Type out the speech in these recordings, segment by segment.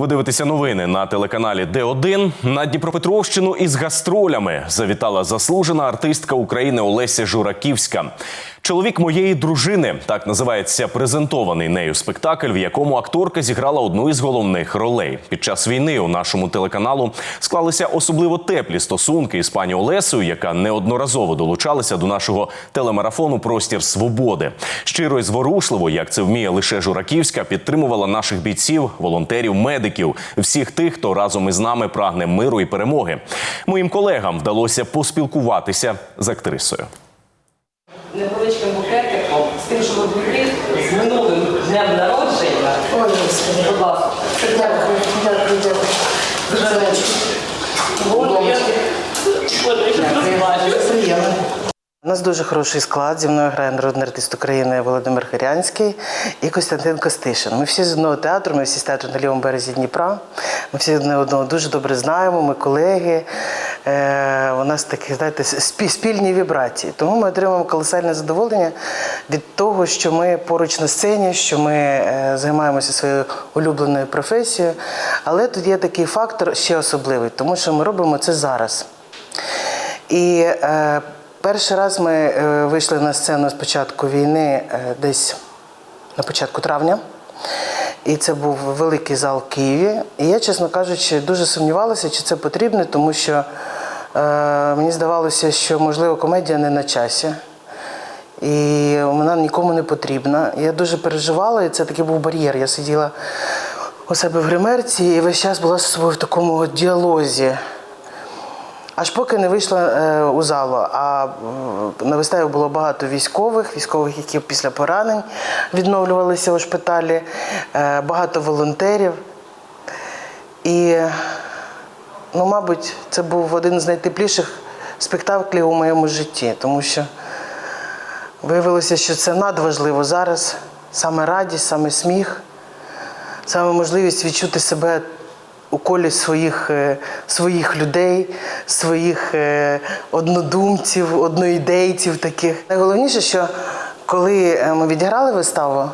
Ви дивитеся новини на телеканалі Д1. На Дніпропетровщину із гастролями завітала заслужена артистка України Олеся Жураківська. Чоловік моєї дружини так називається презентований нею спектакль, в якому акторка зіграла одну із головних ролей. Під час війни у нашому телеканалу склалися особливо теплі стосунки із пані Олесою, яка неодноразово долучалася до нашого телемарафону Простір свободи. Щиро і зворушливо, як це вміє лише Жураківська, підтримувала наших бійців, волонтерів, медиків, всіх тих, хто разом із нами прагне миру і перемоги. Моїм колегам вдалося поспілкуватися з актрисою. Невеличким букетиком з тим, що ви були з минулим днем народження. Ой, Господи. Будь ласка. Дякую, дякую, дякую. Дуже Боже, я. Приємно. У нас дуже хороший склад. Зі мною грає народний артист України Володимир Хирянський і Костянтин Костишин. Ми всі з одного театру, ми всі з театру на лівому березі Дніпра. Ми всі одне одного дуже добре знаємо, ми колеги. Е, у нас такі, знаєте, спі- спільні вібрації. Тому ми отримуємо колосальне задоволення від того, що ми поруч на сцені, що ми е, займаємося своєю улюбленою професією. Але тут є такий фактор ще особливий, тому що ми робимо це зараз. І е, перший раз ми е, вийшли на сцену з початку війни десь на початку травня. І це був великий зал в Києві. І я, чесно кажучи, дуже сумнівалася, чи це потрібно, тому що мені здавалося, що можливо комедія не на часі. І вона нікому не потрібна. Я дуже переживала, і це такий був бар'єр. Я сиділа у себе в гримерці і весь час була з собою в такому діалозі. Аж поки не вийшла е, у залу. А м, на виставі було багато військових, військових, які після поранень відновлювалися у шпиталі, е, багато волонтерів. І, ну, мабуть, це був один з найтепліших спектаклів у моєму житті, тому що виявилося, що це надважливо зараз. Саме радість, саме сміх, саме можливість відчути себе у колі своїх, е, своїх людей, своїх е, однодумців, одноідейців таких. Найголовніше, що коли е, ми відіграли виставу,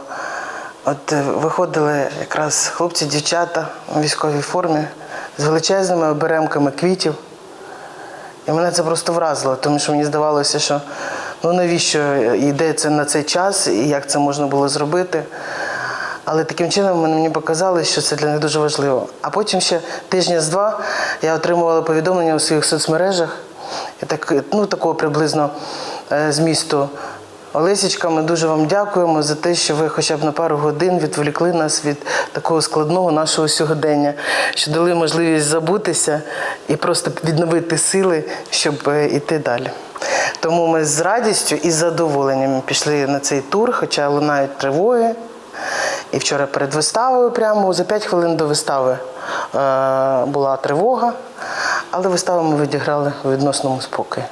от виходили якраз хлопці, дівчата у військовій формі з величезними оберемками квітів. І мене це просто вразило, тому що мені здавалося, що ну навіщо йде це на цей час і як це можна було зробити. Але таким чином мені показали, що це для них дуже важливо. А потім ще тижня з два я отримувала повідомлення у своїх соцмережах, так, ну, такого приблизно е, змісту. Олесічка, ми дуже вам дякуємо за те, що ви хоча б на пару годин відволікли нас від такого складного нашого сьогодення, що дали можливість забутися і просто відновити сили, щоб е, йти далі. Тому ми з радістю і задоволенням пішли на цей тур, хоча лунають тривоги. І вчора перед виставою, прямо за 5 хвилин до вистави, е, була тривога, але виставу ми відіграли у відносному спокої.